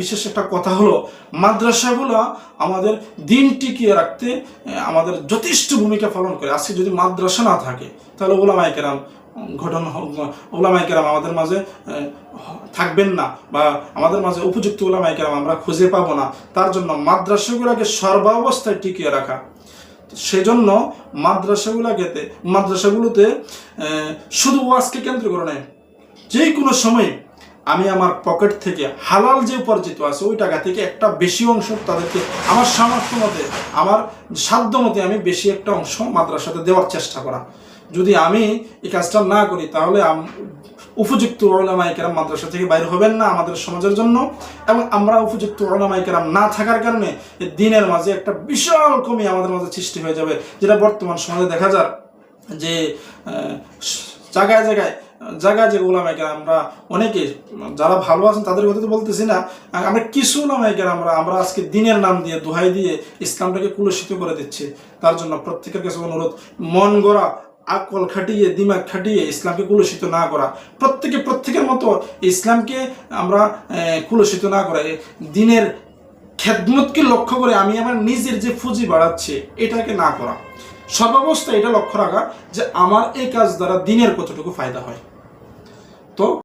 বিশেষ একটা কথা হলো, মাদ্রাসাগুলো আমাদের দিন টিকিয়ে রাখতে আমাদের যথেষ্ট ভূমিকা পালন করে। আজকে যদি মাদ্রাসা না থাকে, তাহলে ওলামাই কেরাম ঘটন ওলামাই কেরাম আমাদের মাঝে থাকবেন না বা আমাদের মাঝে উপযুক্ত ওলামাই কেরাম আমরা খুঁজে পাবো না। তার জন্য মাদ্রাসাগুলোকে সর্বাবস্থায় টিকিয়ে রাখা। সেজন্য মাদ্রাসাগুলোকে মাদ্রাসাগুলোতে শুধু ওয়াজকে কেন্দ্র করে নেয় যে কোনো সময় আমি আমার পকেট থেকে হালাল যে উপার্জিত আছে, ওই টাকা থেকে একটা বেশি অংশ তাদেরকে আমার সামর্থ্য মতে, আমার সাধ্য মতে আমি বেশি একটা অংশ মাদ্রাসাতে দেওয়ার চেষ্টা করা। যদি আমি এই কাজটা না করি, তাহলে উপযুক্ত ওলামাইকেরাম মাদ্রাসা থেকে বাইরে হবেন না আমাদের সমাজের জন্য এবং আমরা উপযুক্ত ওলামাইকেরাম না থাকার কারণে দিনের মাঝে একটা বিশাল কমি আমাদের মাঝে সৃষ্টি হয়ে যাবে। যেটা বর্তমান সমাজে দেখা যায় যে জায়গায় জায়গায় জায়গায় যে ওলামাইকের আমরা অনেকে, যারা ভালো আছেন তাদের কথা তো বলতেছি না, আমরা কিছু ওলামাইকের আমরা আমরা আজকে দিনের নাম দিয়ে, দোহাই দিয়ে ইসলামটাকে কুলসিত করে দিচ্ছি। তার জন্য প্রত্যেকের কাছে অনুরোধ, মন গড়া, আকল খাটিয়ে, দিমাগ খাটিয়ে ইসলামকে কুলসিত না করা। প্রত্যেকে, প্রত্যেকের মতো ইসলামকে আমরা কুলসিত না করে। দিনের খেদমতকে লক্ষ্য করে আমি আমার নিজের যে ফুজি বাড়াচ্ছি, এটাকে না করা। সর্বাবস্থা এটা লক্ষ্য রাখা যে আমার এই কাজ দ্বারা দিনের কতটুকু ফায়দা হয়। তো